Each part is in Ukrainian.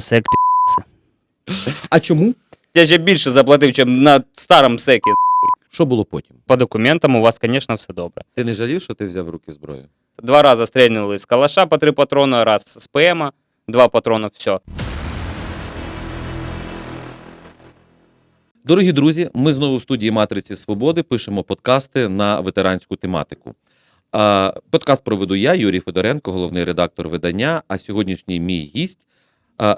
Сек А чому? Я ще більше заплатив, ніж на старому секі. Що було потім? По документам у вас, звісно, все добре. Ти не жалів, що ти взяв в руки зброю? Два рази стрельнули з калаша по три патрона, раз з ПМа, два патрона, все. Дорогі друзі, ми знову в студії Матриці Свободи пишемо подкасти на ветеранську тематику. Подкаст проведу я, Юрій Федоренко, головний редактор видання. А сьогоднішній мій гість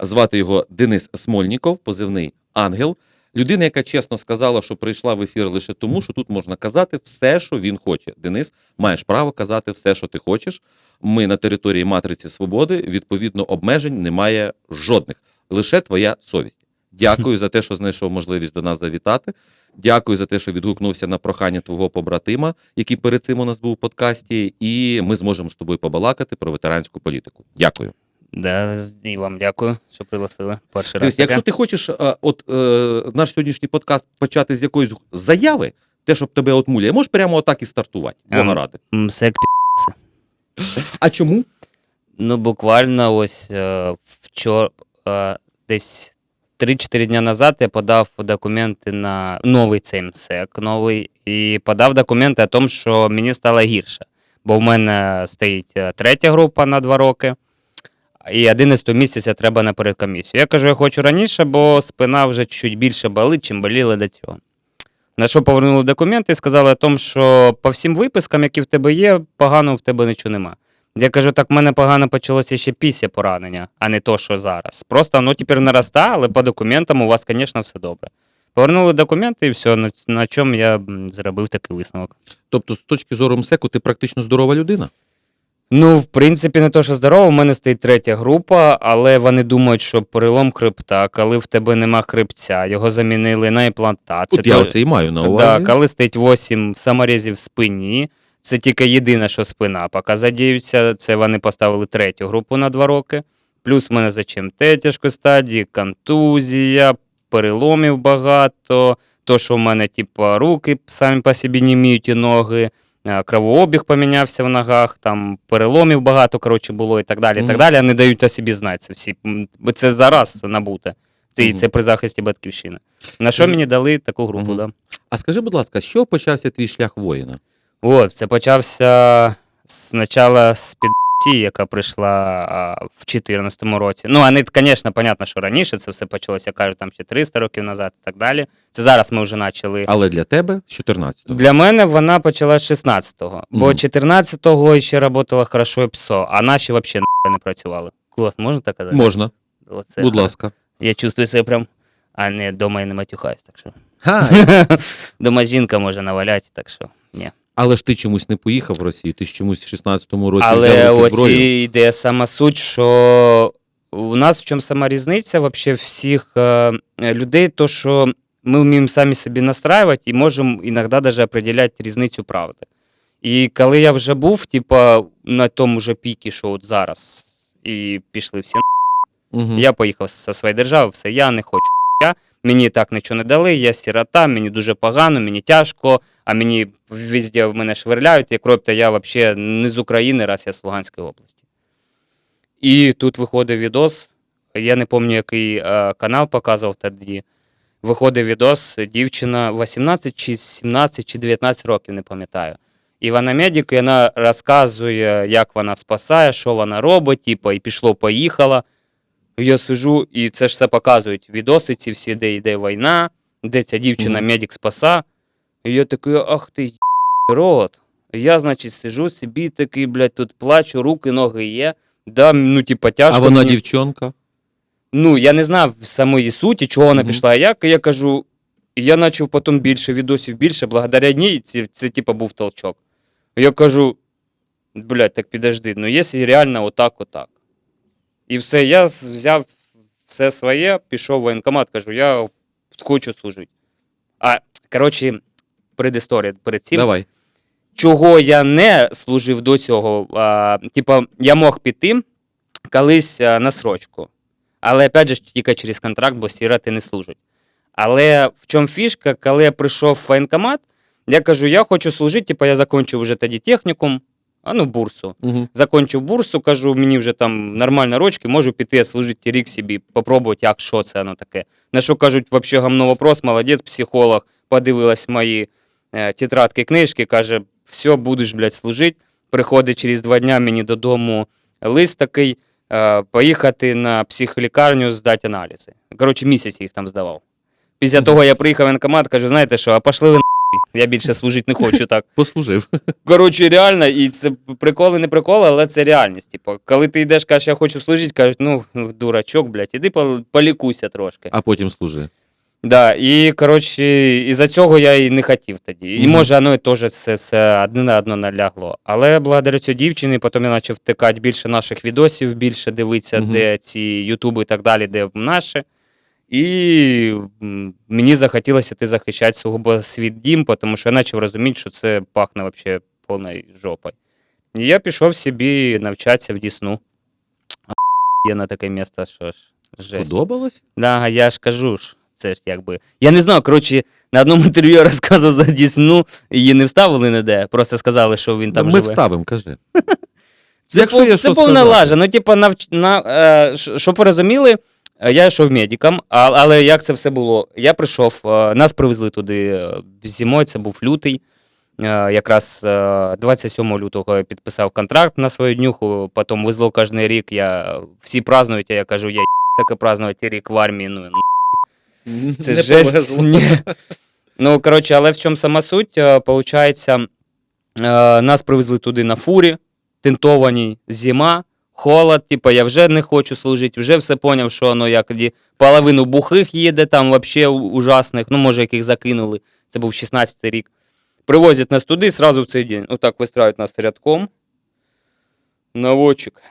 звати його Денис Смольніков, позивний Ангел. Людина, яка чесно сказала, що прийшла в ефір лише тому, що тут можна казати все, що він хоче. Денис, маєш право казати все, що ти хочеш. Ми на території Матриці Свободи, відповідно, обмежень немає жодних, лише твоя совість. Дякую за те, що знайшов можливість до нас завітати. Дякую за те, що відгукнувся на прохання твого побратима, який перед цим у нас був у подкасті, і ми зможемо з тобою побалакати про ветеранську політику. Дякую. Да, і вам дякую, що пригласили. Перший раз. Якщо ти хочеш е, от е, наш сьогоднішній подкаст почати з якоїсь заяви, те, щоб тебе отмуляє, можеш прямо отак і стартувати. Бога Ем. ради. М, А чому? Ну, буквально ось е, вчора, десь 3-4 дня назад я подав документи на новий цей МСЕК, новий, і подав документи о тому, що мені стало гірше. Бо в мене стоїть третя група на 2 роки, і 11 місяця треба на передкомісію. Я кажу, я хочу раніше, бо спина вже чуть більше болить, чим боліла до цього. На що повернули документи і сказали о тому, що по всім випискам, які в тебе є, погано в тебе нічого нема. Я кажу, так в мене погано почалося ще після поранення, а не то, що зараз. Просто воно тепер наростає, але по документам у вас, звісно, все добре. Повернули документи і все, на, на чому я зробив такий висновок. Тобто, з точки зору МСЕКу, ти практично здорова людина. Ну, в принципі, не то, що здорово, у мене стоїть третя група, але вони думають, що перелом хребта, коли в тебе нема хребця, його замінили на імплантацію. От я оце і маю на увазі. Да, коли стоїть 8 саморізів в спині, це тільки єдине, що спина поки задіються. Це вони поставили третю групу на 2 роки. Плюс в мене за ЧМТ тяжкої стадії, контузія, переломів багато. То, що в мене, типу, руки самі по собі не вміють і ноги, кровообіг помінявся в ногах, там переломів багато, коротше, було і так далі. і так далі. Не дають о собі знати це всі. Це зараз набуте. Це, Мгм. це при захисті батьківщини. На що мені дали таку групу, Мгм. да. А скажи, будь ласка, з чого почався твій шлях воїна? От, це почався спочатку з підсі, яка прийшла а, в 2014 році. Ну, а не, звісно, понятно, що раніше це все почалося, кажуть, там ще 300 років назад і так далі. Це зараз ми вже почали. Але для тебе з 14-го. Для мене вона почалась з 16-го, бо Мгм. 14-го ще працювало хорошо і ПСО, а наші взагалі не працювали. Клас, можна так казати? Можна, Оце будь ласка. Я чувствую себе прям, а не дома я не матюхаюсь, так що. Дома жінка може наваляти, так що ні. Але ж ти чомусь не поїхав в Росію, ти ж чомусь в 16-му році Але взяв руки ось зброю. і йде сама суть, що у нас в чому сама різниця вообще всіх е, людей, то що ми вміємо самі собі настраювати і можемо іноді навіть определяти різницю правди. І коли я вже був, типа, на тому же пікі, що от зараз, і пішли всі Мгм. я поїхав зі своєї держави, все, я не хочу. Мені так нічого не дали, я сирота, мені дуже погано, мені тяжко, а мені везде мене швирляють, як робите, я взагалі не з України, раз я з Луганської області. І тут виходить відос, я не пам'ятаю, який е, канал показував тоді. Виходить відос, дівчина 18 чи 17 чи 19 років, не пам'ятаю. І вона медик, і вона розказує, як вона спасає, що вона робить, типу, і пішло-поїхало. Я сижу, і це ж все показують. Відоси ці всі, де йде війна, де ця дівчина медик спаса. І я такий, ах ти рот. Я, значить, сижу собі такий, блядь, тут плачу, руки, ноги є. Да, ну, типа, тяжко. А вона мені. дівчонка? Ну, я не знав самої суті, чого вона Мгм. пішла. А як я кажу, я почав потім більше відосів більше, благодаря ній, це, це типа був толчок. Я кажу, блядь, так підожди, ну якщо реально отак, отак. І все, я взяв все своє, пішов в воєнкомат, кажу, я хочу служити. А, коротше, предісторія перед цим Давай. чого я не служив до цього. А, типа, я мог піти колись а, на срочку. Але опять же ж, тільки через контракт, бо сіроти не служать. Але в чому фішка, коли я прийшов в воєнкомат, я кажу, я хочу служити, типа я закінчив вже тоді технікум, А ну, бурсу. Угу. Закончив бурсу, кажу, мені вже там нормально рочки, можу піти служити рік собі, попробувати, як що це воно таке. На що кажуть, взагалі гамно вопрос, молодець, психолог, подивилась мої е, тетрадки, книжки, каже, все, будеш, блядь, служити. Приходить через два дня мені додому лист такий, е, поїхати на психолікарню здати аналізи. Коротше, місяць їх там здавав. Після того я приїхав в воєнкомат, кажу, знаєте що, а пошли ви я більше служити не хочу так. Послужив. Коротше, реально, і це приколи, не приколи, але це реальність. Типу, коли ти йдеш, кажеш, я хочу служити, кажуть, ну, дурачок, блядь, іди полікуйся трошки. А потім служи. Да, і коротше, із-за цього я і не хотів тоді. І Мгм. може, воно і теж це все одне на одно налягло. Але благодаря цій дівчині, потім я почав втикати більше наших відосів, більше дивитися, Мгм. де ці ютуби і так далі, де наші. І мені захотілося ти захищати сугубо свій дім, тому що я почав розуміти, що це пахне вообще повною жопою. І я пішов собі навчатися в Дісну. Є на таке місце, що ж. Жесть. Сподобалось? Да, я ж кажу ж, це ж якби. Я не знаю, коротше, на одному інтерв'ю я розказував за Дісну, її не вставили ніде, просто сказали, що він там ну, Ми живе. вставимо, кажи. Це, Якщо пов- є це повна сказати. лажа. Ну, типу, навч... на, е, щоб ви розуміли, я йшов медиком, але як це все було? Я прийшов, е, нас привезли туди е, зимою, це був лютий. Е, Якраз е, 27 лютого я підписав контракт на свою днюху, потім везло кожен рік. Я, всі празднують, а я кажу, я таке празднувати рік в армії. Ну, це Не жесть. Ні. Ну, коротше, але в чому сама суть? Е, Получається, е, нас привезли туди на фурі, тентованій, зима, холод, типу, я вже не хочу служити, вже все поняв, що воно як половину бухих їде, там взагалі ужасних, ну, може, яких закинули. Це був 16-й рік. Привозять нас туди сразу в цей день. Отак вистраюють нас рядком. Наводчик.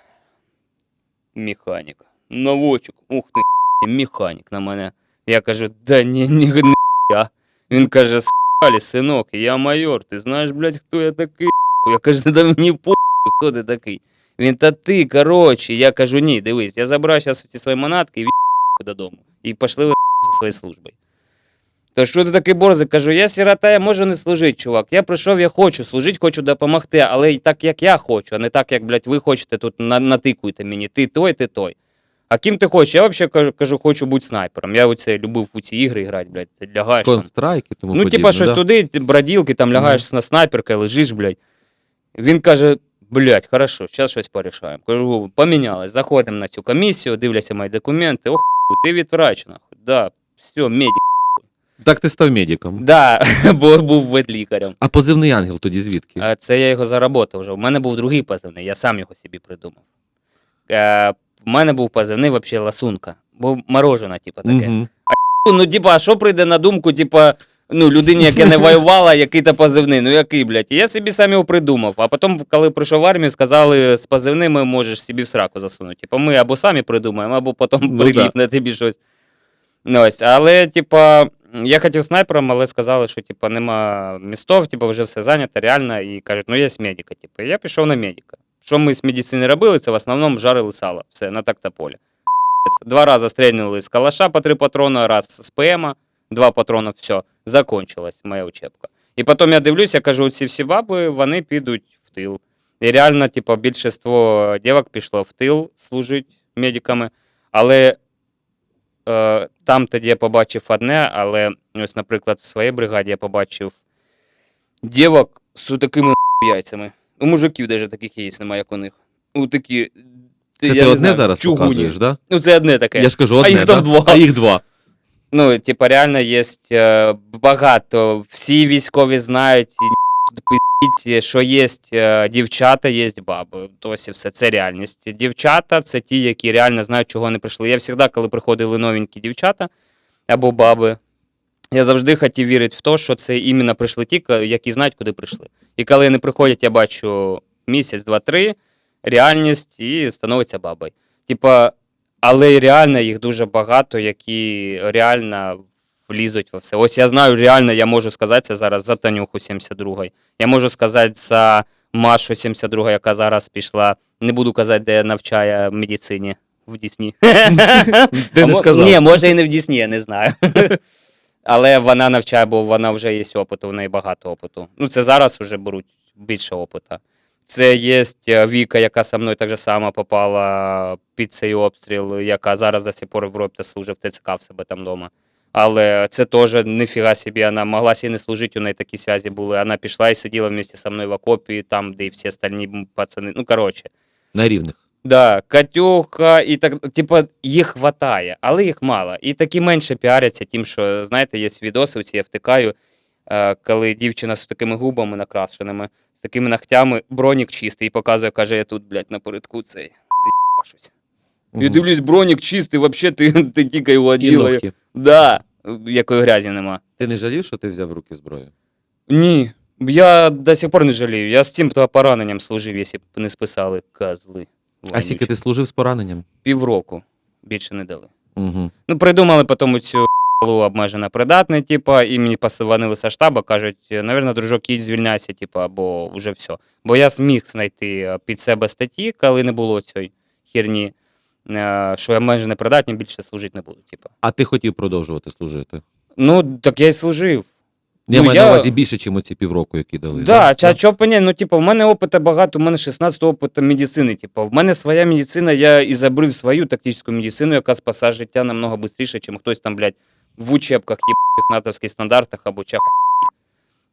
Механік. Наводчик. Ух ти, механік на мене. Я кажу, да ні, ні, ні я. Він каже, схалі, синок, я майор, ти знаєш, блядь, хто я такий? Я кажу, да мені по хто ти такий. Він, та ти, коротше, я кажу, ні, дивись, я забираю зараз ці свої манатки і від додому. І пішли ви за своєю службою. То що ти такий борзий? Кажу, я сирота, я можу не служити, чувак. Я прийшов, я хочу служити, хочу допомогти, але так, як я хочу, а не так, як, блядь, ви хочете тут на- натикуйте мені. Ти той, ти той. А ким ти хочеш? Я взагалі кажу, кажу, хочу бути снайпером. Я оце любив у ці ігри грати, блядь. Ти лягаєш. там. Констрайки, тому Ну, подібне, типа, щось да? туди, броділки, там лягаєш на снайперка, лежиш, блядь. Він каже: блядь, хорошо, зараз щось порішаємо. Кажу, помінялось, заходимо на цю комісію, дивляться мої документи. Ох, ти від нахуй. Да, все, медик. Так ти став медиком. Да, бо був ветлікарем. А позивний ангел тоді звідки? А Це я його заработав вже. У мене був другий позивний, я сам його собі придумав. Е, У мене був позивний взагалі ласунка. Бо морожена, типу, таке. Мгм. Ну, типа, а що прийде на думку, типа, ну, людині, яка не воювала, який то позивний. Ну який, блядь? Я собі сам його придумав. А потім, коли прийшов в армію, сказали, з позивними можеш собі в сраку засунути. Типа, ми або самі придумаємо, або потім Ну, приліпне тобі щось. Ну, ось. Але, типа, я хотів снайпером, але сказали, що типа, нема містов, типа, вже все зайнято, реально. І кажуть, ну є медика. Типу. Я пішов на медика. Що ми з медицини робили, це в основному жарили сало. Все, на тактополі. Два рази стрельнули з калаша по три патрона, раз з ПМа, два патрони, все, закончилась моя учебка. І потім я дивлюся, кажу, ці всі баби, вони підуть в тил. І реально, типу, більшість дівок пішло в тил служити медиками. Але е, там тоді я побачив одне, але ось, наприклад, в своїй бригаді я побачив дівок з такими яйцями. У мужиків навіть таких яєць немає, як у них. У такі. Це я ти не одне знаю, зараз чугуні. показуєш, да? Ну, це одне таке. Я ж кажу, А одне, їх да? там два. А їх два. Ну, типа, реально є е, багато. Всі військові знають, і що є е, дівчата, є баби. Ось і все, це реальність. Дівчата це ті, які реально знають, чого вони прийшли. Я завжди, коли приходили новенькі дівчата або баби, я завжди хотів вірити в те, що це іменно прийшли ті, які знають, куди прийшли. І коли вони приходять, я бачу місяць, два-три, реальність і становиться бабою. Типа, але реально їх дуже багато, які реально влізуть во все. Ось я знаю, реально я можу сказати це зараз за Танюху 72-ї. Я можу сказати за Машу 72 яка зараз пішла. Не буду казати, де навчає медицині. В Дісні. Ти не сказав. Ні, може і не в Дісні, я не знаю. Але вона навчає, бо вона вже є опиту, в неї багато опиту. Ну, це зараз вже беруть більше опита. Це є Віка, яка со мною так же само попала під цей обстріл, яка зараз до сих пор в Європі служить в ТЦК в себе там вдома. Але це теж ніфіга собі, вона могла сі не служити, у неї такі зв'язки були. Вона пішла і сиділа вместе со мною в окопі, там, де і всі остальні пацани. Ну, коротше. На рівних. Да, Катюха і так, типа, їх хватає, але їх мало. І такі менше піаряться, тим, що, знаєте, є відоси, ці я втикаю, е, коли дівчина з такими губами накрашеними, такими ногтями, бронік чистий, і показує, каже, я тут, блядь, на напередку цей. їбашусь. Я Мгм. дивлюсь, бронік чистий, взагалі ти, ти тільки його І оділа. ногті. Да, якої грязі нема. Ти не жалів, що ти взяв в руки зброю? Ні, я до сих пор не жалію. Я з тим то пораненням служив, якщо б не списали козли. А скільки ти служив з пораненням? Півроку більше не дали. Угу. Ну, придумали потім цю лу обмежено придатне, типа, і мені позвонили со штабу, кажуть, навірно, дружок, їдь звільняйся, типа, або вже все. Бо я зміг знайти е, під себе статті, коли не було цієї херні, е, що обмежено придатні більше служити не буду. Типа. А ти хотів продовжувати служити? Ну, так я й служив. Я Ну, маю я- на увазі більше, ніж оці півроку, які дали. Да, а чого понять? Ну, типу, в мене опиту багато, у мене 16 опиту медицини. Типу, в мене своя медицина, я і забрив свою тактичну медицину, яка спасає життя намного швидше, ніж хтось там, блядь, в учебках, єбаних натовських стандартах або чах.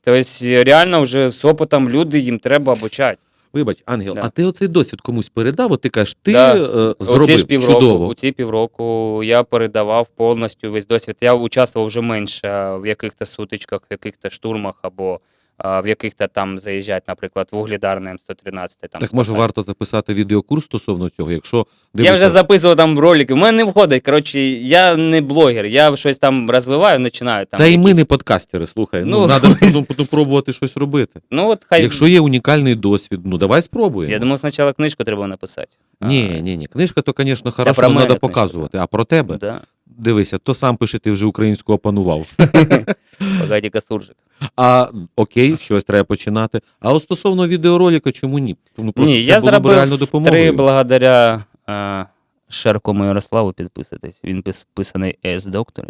Тобто, реально, вже з опитом люди їм треба обучати. Вибач, Ангел, Да. а ти оцей досвід комусь передав? От ти кажеш, ти Да. е, зробив ж півроку, чудово. у ці півроку я передавав повністю весь досвід. Я участвував вже менше в яких-то сутичках, в яких-то штурмах або в яких-то там заїжджать, наприклад, в угледарне М113. Там Так може варто записати відеокурс стосовно цього, якщо Я вже записував там ролики. У мене не входить. Коротше, я не блогер, я щось там розвиваю, починаю там. Та й ми не подкастери, слухай. Ну, Ну, треба ж ну, ну, пробувати щось робити. Ну, от хай. Якщо є унікальний досвід, ну давай спробуємо. Я думав, спочатку книжку треба написати. Ні, ні, ні. Книжка то, звісно, хорошо, треба книжка, показувати. А про тебе, Да. дивися, то сам пише, ти вже українську опанував. Погоді суржик. А окей, щось треба починати. А от стосовно відеоролика, чому ні? Ну просто Ні, це я було б реально зробив три благодаря а, Шеркому Ярославу підписуйтесь. Він підписаний с докторі.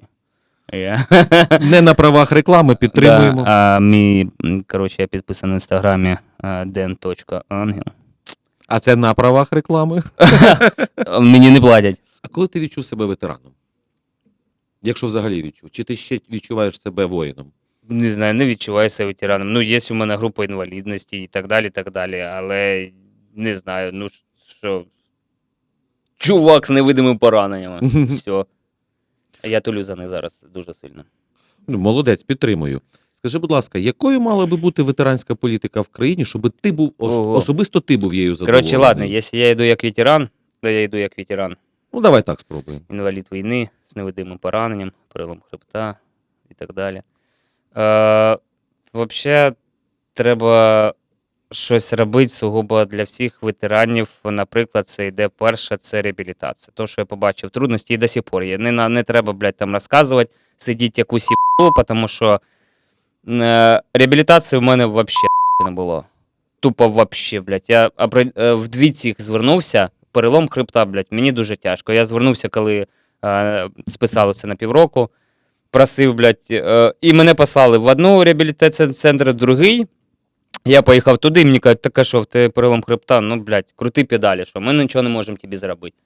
Я... Не на правах реклами підтримуємо. Да, а мій, коротше, я підписаний в інстаграмі den.angel. А це на правах реклами. Мені не платять. А коли ти відчув себе ветераном? Якщо взагалі відчув, чи ти ще відчуваєш себе воїном? Не знаю, не відчуваю себе ветераном. Ну, є у мене група інвалідності і так далі, так далі. Але не знаю, ну що. Чувак з невидимими пораненнями. Все. Я тулю за них зараз дуже сильно. Ну, молодець, підтримую. Скажи, будь ласка, якою мала би бути ветеранська політика в країні, щоб ти був ос- Ого. особисто ти був її задоволений? Коротше, ладно, якщо я йду як ветеран, то я йду як ветеран. Ну давай так спробуємо. Інвалід війни з невидимим пораненням, перелом хребта і так далі. Е, Взагалі, треба щось робити сугубо для всіх ветеранів. Наприклад, це йде перше, це реабілітація. То, що я побачив, трудності і до сих пор є. Не, не треба, блядь, там розказувати, сидіть якусь їбу, тому що е, реабілітації в мене взагалі не було. Тупо вообще, блядь. Я е, в дві цих звернувся, перелом хребта, блядь, мені дуже тяжко. Я звернувся, коли е, списали це на півроку, просив, блядь, е, і мене послали в одну реабілітаційний центр, в другий. Я поїхав туди, і мені кажуть, так а що, в тебе перелом хребта, ну, блядь, крути педалі, що ми нічого не можемо тобі зробити.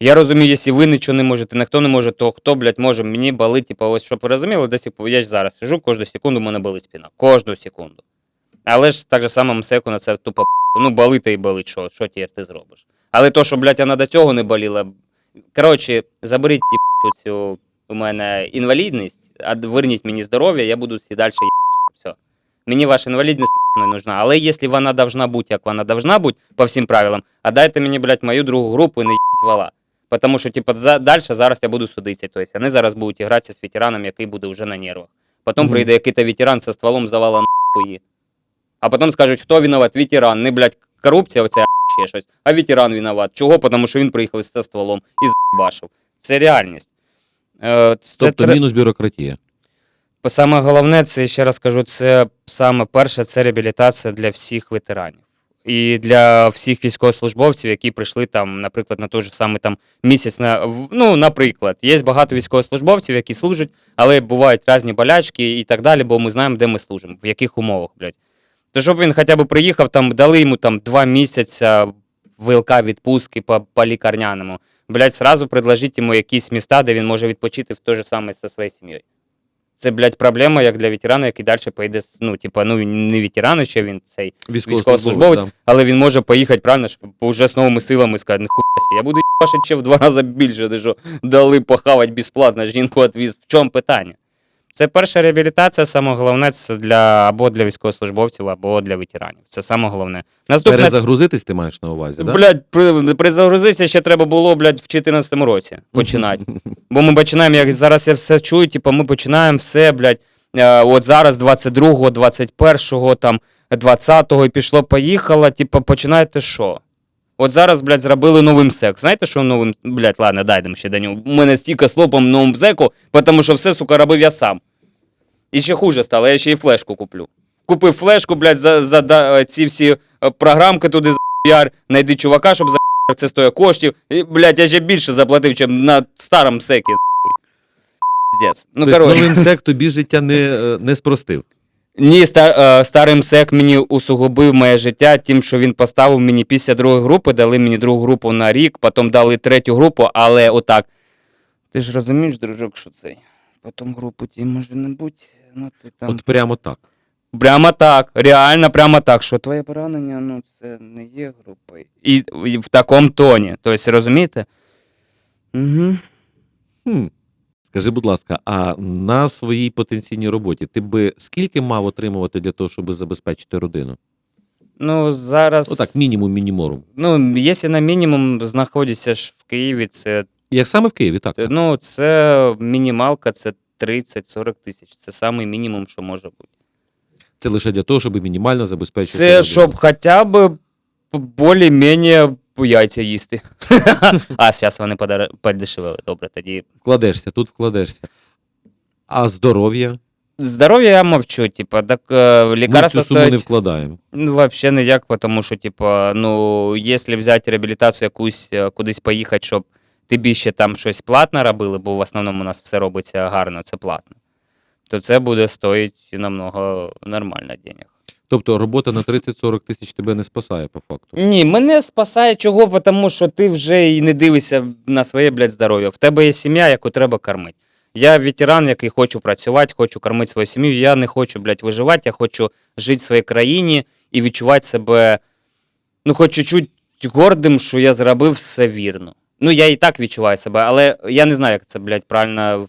Я розумію, якщо ви нічого не можете, ніхто не може, то хто, блядь, може мені болить, типу, ось щоб ви розуміли, десь типу, я ж зараз сижу, кожну секунду в мене болить спина. Кожну секунду. Але ж так же само МСЕКу на це тупо ну болить і болить, що, що тепер ти зробиш. Але то, що, блядь, вона до цього не боліла. Коротше, заберіть їб***ю цю у мене інвалідність, а верніть мені здоров'я, я буду всі далі. Все. Мені ваша інвалідність не нужна. Але якщо вона должна бути, як вона должна бути, по всім правилам, а дайте мені, блядь, мою другу групу і не їбіть вала. Тому що, типу, за, далі зараз я буду судитися. Тобто вони зараз будуть гратися з ветераном, який буде вже на нервах. Потім Мгм. прийде якийсь ветеран зі стволом завала нахуї. А потім скажуть, хто виноват? Ветеран. Не, блядь, корупція, оця ще щось, а ветеран виноват. Чого? Тому що він приїхав зі стволом і з**башив. Це реальність. Е, Це Тобто тре- мінус бюрократія. Саме головне, це ще раз кажу, це саме перше, це реабілітація для всіх ветеранів. І для всіх військовослужбовців, які прийшли там, наприклад, на той же самий там місяць на в- ну, наприклад, є багато військовослужбовців, які служать, але бувають різні болячки і так далі, бо ми знаємо, де ми служимо, в яких умовах, блядь. То щоб він хоча б приїхав, там дали йому там два місяці ВЛК відпустки по, по лікарняному. Блядь, сразу предложить йому якісь міста, де він може відпочити в той же самий зі своєю сім'єю. Це, блядь, проблема як для ветерана, який далі поїде, ну, типа, ну, він не ветеран, ще він цей військовослужбовець, да. але він може поїхати правильно щоб вже з новими силами сказати, не хуйся, я буду їбашити ще в два рази більше, де що дали похавати безплатно, жінку відвіз. В чому питання? Це перша реабілітація, саме головне це для або для військовослужбовців, або для ветеранів. Це саме головне. Наступне Перезагрузитись ти маєш на увазі, да? Блядь, при, призагрузитися ще треба було, блядь, в 2014 році починати. Бо ми починаємо, як зараз я все чую, типу, ми починаємо все, блядь, е, от зараз 22-го, 21-го, там, 20-го і пішло, поїхало, типу, починаєте що? От зараз, блядь, зробили новим сек. Знаєте, що новим, блядь, ладно, дайдемо ще до нього. У мене стільки слопом новим зеку, тому що все, сука, робив я сам. І ще хуже стало, я ще і флешку куплю. Купив флешку, блядь, за, за да, ці всі е, програмки туди за піар, знайди чувака, щоб за це стоїть коштів. І, блядь, я ще більше заплатив, чим на старому секі. Ну, тобто новим сек тобі життя не, е, не спростив. Ні, стар, е, старим сек мені усугубив моє життя тим, що він поставив мені після другої групи, дали мені другу групу на рік, потім дали третю групу, але отак. Ти ж розумієш, дружок, що цей? Потім групу ті може не будь, ну ти там. От прямо так. Прямо так, реально прямо так, що твоє поранення, ну це не є групою. І, і в такому тоні. Тобто, розумієте? Угу. Хм. Скажи, будь ласка, а на своїй потенційній роботі ти би скільки мав отримувати для того, щоб забезпечити родину? Ну, зараз. Отак, мінімум, мініморум. Ну, якщо на мінімум знаходишся ж в Києві, це Як саме в Києві, так? так. Ну, це мінімалка, це 30-40 тисяч. Це самий мінімум, що може бути. Це лише для того, щоб мінімально забезпечити. Це родину. щоб хоча б більш-менш яйця їсти. а, зараз вони подара- подешевели. Добре, тоді. Вкладешся, тут вкладешся. А здоров'я? Здоров'я я мовчу, типа, так е, Ми в лікарства цю суму не стоять... вкладаємо. Ну, вообще ніяк, тому що, типа, ну, якщо взяти реабілітацію якусь е, кудись поїхати, щоб тобі ще там щось платно робили, бо в основному у нас все робиться гарно, це платно, то це буде стоїть намного нормально денег. Тобто робота на 30-40 тисяч тебе не спасає по факту. Ні, мене спасає чого, тому що ти вже і не дивишся на своє, блядь, здоров'я. В тебе є сім'я, яку треба кормити. Я ветеран, який хочу працювати, хочу кормити свою сім'ю. Я не хочу, блядь, виживати, я хочу жити в своїй країні і відчувати себе, ну, хоч чуть-чуть гордим, що я зробив все вірно. Ну, я і так відчуваю себе, але я не знаю, як це, блядь, правильно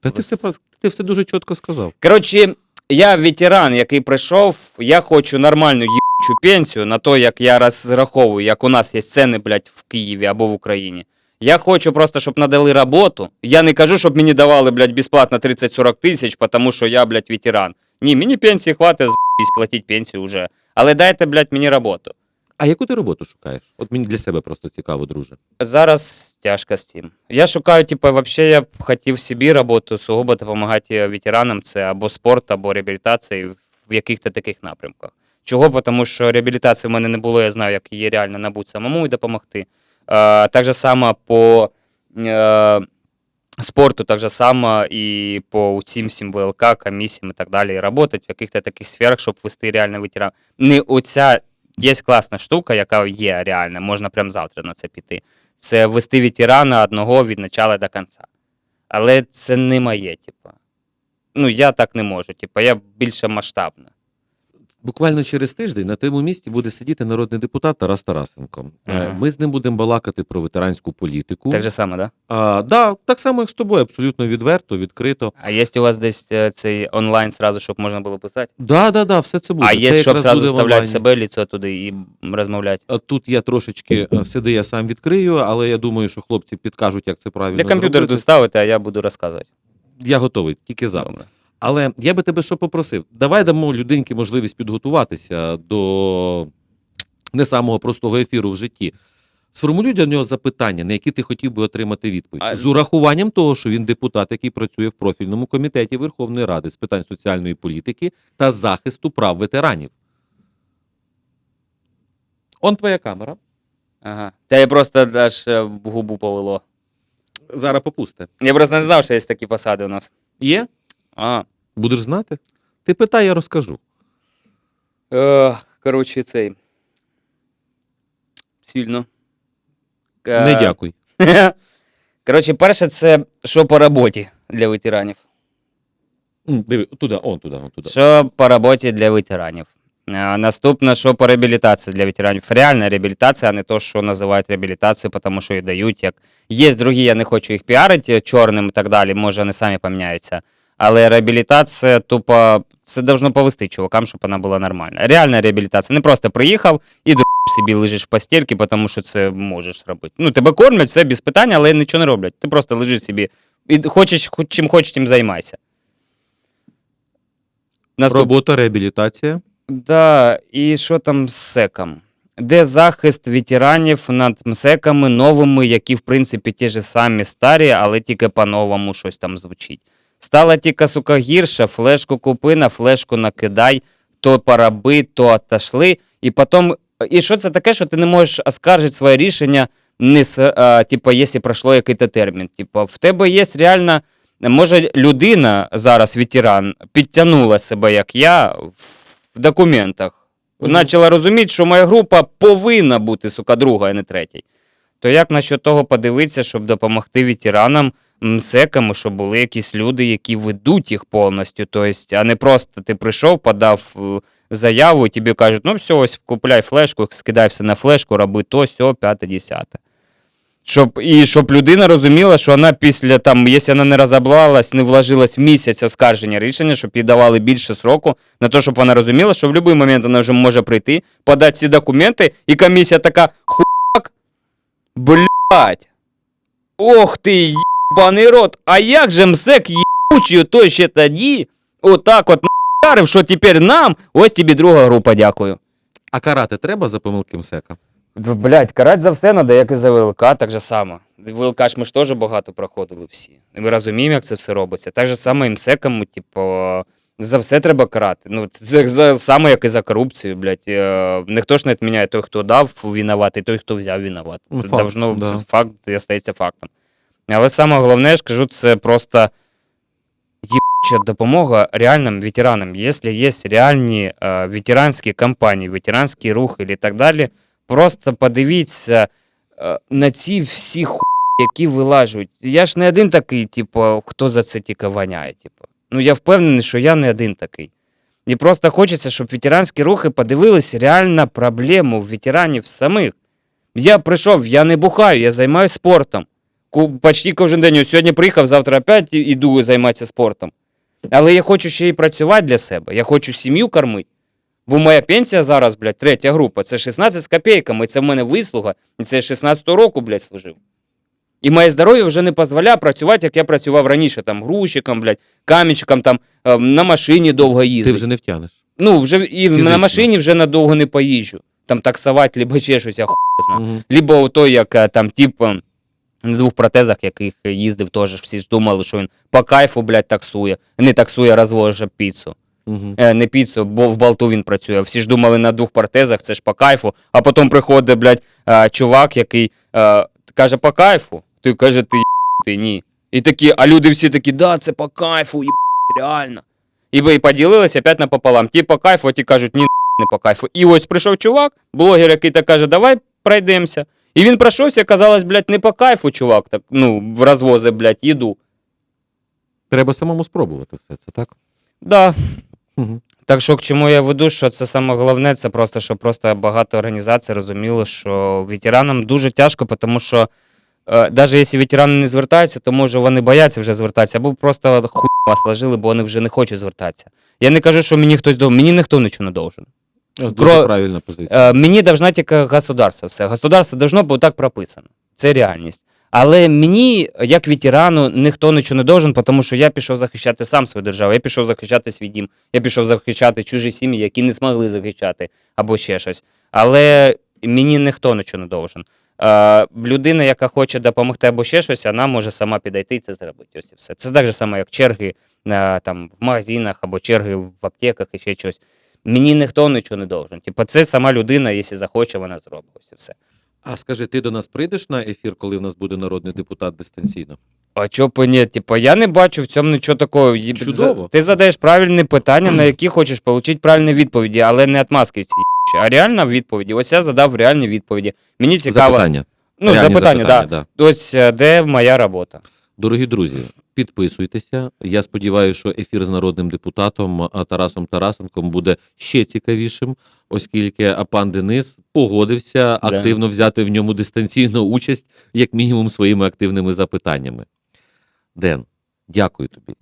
Та ти все, ти все дуже чітко сказав. Коротше, я ветеран, який прийшов, я хочу нормальну їбучу пенсію на то, як я розраховую, як у нас є ціни, блядь, в Києві або в Україні. Я хочу просто, щоб надали роботу. Я не кажу, щоб мені давали, блядь, безплатно 30-40 тисяч, тому що я, блядь, ветеран. Ні, мені пенсії хватить з платити пенсію вже. Але дайте, блядь, мені роботу. А яку ти роботу шукаєш? От мені для себе просто цікаво, друже. Зараз тяжко з тим. Я шукаю, типу, вообще я б хотів собі роботу сугубо допомагати ветеранам. Це або спорт, або реабілітація в яких-то таких напрямках. Чого? Тому що реабілітації в мене не було, я знаю, як її реально набути самому і допомогти. Е, так же само по е, спорту, так же само і по усім всім ВЛК, комісіям і так далі, і в яких-то таких сферах, щоб вести реально ветеран. Не оця є класна штука, яка є реальна, можна прямо завтра на це піти це вести ветерана одного від начала до кінця. Але це не моє, типу. Ну, я так не можу. Типу, я більше масштабна. Буквально через тиждень на тому місці буде сидіти народний депутат Тарас Тарасенко. Е, Ага. Ми з ним будемо балакати про ветеранську політику. Так же саме, да? А, да, так само, як з тобою, абсолютно відверто, відкрито. А є у вас десь е, цей онлайн сразу, щоб можна було писати? Да, да, да, все це буде. а Це є, щоб якраз сразу вставляти себе ліцо туди і розмовляти. А Тут я трошечки е, сиди, я сам відкрию, але я думаю, що хлопці підкажуть, як це правильно Для комп'ютера зробити. тут ставити, а я буду розказувати. Я готовий, тільки за. Але я би тебе що попросив? Давай дамо людинки можливість підготуватися до не самого простого ефіру в житті. Сформулюй для нього запитання, на які ти хотів би отримати відповідь. А з з- урахуванням того, що він депутат, який працює в профільному комітеті Верховної Ради з питань соціальної політики та захисту прав ветеранів. Он твоя камера. Ага. Та я просто аж е, в губу повело. Зараз попусте. Я просто не знав, що є такі посади у нас. Є? А, Будеш знати? Ти питай, я розкажу. Е, коротше, цей. Сильно. Е, Не дякуй. Коротше, перше, це що по роботі для ветеранів. М, Диви, туди, он туди, он туди. Що по роботі для ветеранів. Е, Наступне, що по реабілітації для ветеранів. Реальна реабілітація, а не то, що називають реабілітацією, тому що її дають як. Є другі, я не хочу їх піарити чорним і так далі, може вони самі поміняються. Але реабілітація тупо це должно повести чувакам, щоб вона була нормальна. Реальна реабілітація. Не просто приїхав і до собі лежиш в постільці, тому що це можеш робити. Ну, тебе кормлять, все без питань, але нічого не роблять. Ти просто лежиш собі і хочеш, хоч чим хочеш, тим займайся. Наступ... Робота, реабілітація. Да, і що там з секом? Де захист ветеранів над МСЕКами новими, які, в принципі, ті ж самі старі, але тільки по-новому щось там звучить. Стала тільки, сука, гірше, флешку купи, на флешку накидай, то пораби, то отошли. І потім. І що це таке, що ти не можеш оскаржити своє рішення, не, а, типу, якщо пройшло якийсь термін. Типу, в тебе є реально. Може, людина зараз, ветеран, підтягнула себе, як я, в документах. Почала розуміти, що моя група повинна бути, сука, друга, а не третя. То як насчет того подивитися, щоб допомогти ветеранам, МСЕКам, щоб були якісь люди, які ведуть їх повністю. Тобто, а не просто ти прийшов, подав е, заяву, і тобі кажуть, ну все, ось купляй флешку, скидай все на флешку, роби то, сьо, п'яте, десяте. Щоб, і щоб людина розуміла, що вона після там, якщо вона не розоблалась, не вложилась в місяць оскарження рішення, щоб їй давали більше сроку на те, щоб вона розуміла, що в будь-який момент вона вже може прийти, подати ці документи, і комісія така хуяк, блядь, ох ти, єбаний рот, а як же МСЕК єбучий той ще тоді, отак от нахарив, що тепер нам, ось тобі друга група, дякую. А карати треба за помилки МСЕКа? Блять, карать за все треба, як і за ВЛК, так же само. ВЛК ж ми ж теж багато проходили всі. Ми розуміємо, як це все робиться. Так же само і МСЕКам, типу, за все треба карати. Ну, це за саме, як і за корупцію, блядь. Е, Ніхто ж не відміняє той, хто дав винуватий, той, хто взяв винуват. Ну, факт, должно, да. факт остається фактом. Але саме головне, я ж кажу, це просто єбуча допомога реальним ветеранам. Якщо є реальні е, ветеранські компанії, ветеранські рухи і так далі, просто подивіться е, на ці всі ху, які вилажують. Я ж не один такий, типу, хто за це тільки воняє. Типу. Ну я впевнений, що я не один такий. І просто хочеться, щоб ветеранські рухи подивились реально проблему ветеранів самих. Я прийшов, я не бухаю, я займаюся спортом. Почти кожен день. Ось сьогодні приїхав, завтра опять іду займатися спортом. Але я хочу ще й працювати для себе. Я хочу сім'ю кормити. Бо моя пенсія зараз, блядь, третя група, це 16 з копійками, це в мене вислуга, і це з 16 року, блядь, служив. І моє здоров'я вже не дозволяє працювати, як я працював раніше, там, грузчиком, блядь, камінчиком, там, е, на машині довго Ти вже не втягнеш. Ну, вже і Фізично. на машині вже надовго не поїжджу. Там таксувати, либо ще щось, я хуй знаю. Мгм. Либо той, як е, там, тип, е, на двох протезах, яких їздив, теж всі ж думали, що він по кайфу, блядь, таксує. Не таксує, розвозить піцу. Е, не піцу, бо в болту він працює. Всі ж думали на двох протезах, це ж по кайфу. А потім приходить, блядь, е, чувак, який е, каже, по кайфу. Ти каже, ти ти ні. І такі, а люди всі такі, да, це по кайфу, їбать, реально. І ви і поділилися опять напополам. Ті по кайфу, а ті кажуть, ні, не по кайфу. І ось прийшов чувак, блогер, який так каже, давай пройдемося. І він пройшовся, казалось, блядь, не по кайфу, чувак, так, ну, в розвози, блядь, їду. Треба самому спробувати все це, так? Да, Мгм. Так що к чому я веду, що це саме головне, це просто, щоб просто багато організацій розуміло, що ветеранам дуже тяжко, тому що е, навіть якщо ветерани не звертаються, то може вони бояться вже звертатися, або просто хуй вас ложили, бо вони вже не хочуть звертатися. Я не кажу, що мені хтось должен, мені ніхто нічого не должен. Дуже Кро- правильна позиція. Е, мені должна тільки государство все. Государство должно бути так прописано. Це реальність. Але мені, як ветерану, ніхто нічого не должен, тому що я пішов захищати сам свою державу, я пішов захищати свій дім, я пішов захищати чужі сім'ї, які не змогли захищати, або ще щось. Але мені ніхто нічого не должен. Е, людина, яка хоче допомогти або ще щось, вона може сама підійти і це зробити. Ось і все. Це так же само, як черги е, там, в магазинах або черги в аптеках і ще щось. Мені ніхто нічого не должен. Типу, це сама людина, якщо захоче, вона зробить. Ось і все. А скажи, ти до нас прийдеш на ефір, коли в нас буде народний депутат дистанційно? А чого б ні? Типа, я не бачу в цьому нічого такого. Чудово. Ти задаєш правильні питання, на які хочеш отримати правильні відповіді, але не отмазки всі, а реальна відповіді. Ось я задав реальні відповіді. Мені цікаво. Запитання. Ну, Реальні запитання, так. да. Да. Ось е, де моя робота. Дорогі друзі, підписуйтеся. Я сподіваюся, що ефір з народним депутатом Тарасом Тарасенком буде ще цікавішим, оскільки пан Денис погодився активно взяти в ньому дистанційну участь, як мінімум, своїми активними запитаннями. Ден, дякую тобі.